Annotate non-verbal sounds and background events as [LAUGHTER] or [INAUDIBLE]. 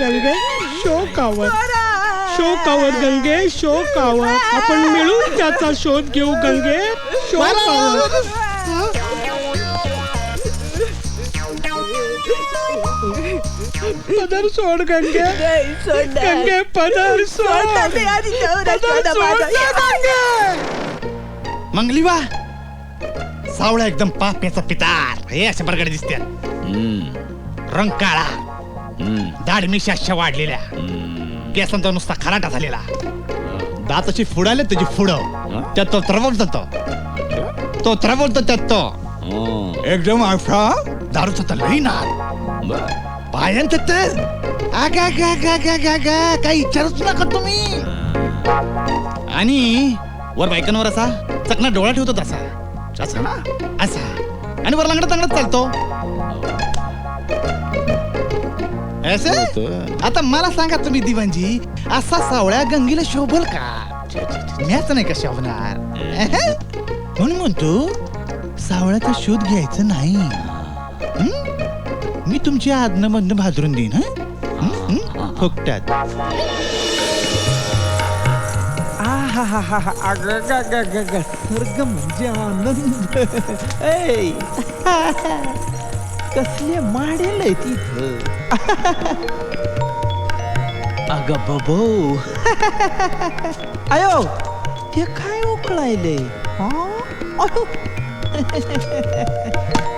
गंगे शोकावर शोकावर गंगे शोकावर आपण मिळून त्याचा शोध घेऊ गंगे शोकावर पदर सोड गंगे. गंगे पदर सोड पदर सोड ना, गंगे. मंगली वा. सावळा एकदम पाप्याचा पितार. हे अशा प्रकारे दिसतात रंग काळा. दाढ मिशाशा वाढलेल्या. केसांचा नुसता खराटा झालेला. दात अशी फुडाले त्याची फुड. त्यात तो त्रवलतो तो तो त्रवलतो त्यात तो. एकदम असा दारूचा तर लई ना पायांत तर आगा गा गा गा गा गा काही विचारच नका तुम्ही. आणि वर बायकांवर असा चकना डोळा ठेवतो तसा असा? ना असा. आणि वर लांगडा तांगडत चालतो. असं? आता मला सांगा तुम्ही दिवाणजी असा सावळ्या गंगीला शोभल का म्याच नाही का शोभणार? म्हणून म्हणतो सावळ्याचा शोध घ्यायचं नाही हं? मी तुमच्या आदनं मधनं भादरून देईन हं? हं? हं? फुकटात स्वर्ग म्हणजे आनंद ऐ, [LAUGHS] कसले माडेल आहे तिथं [LAUGHS] अग बबो [LAUGHS] अयो हे काय उकळायले हा? अयो. [LAUGHS]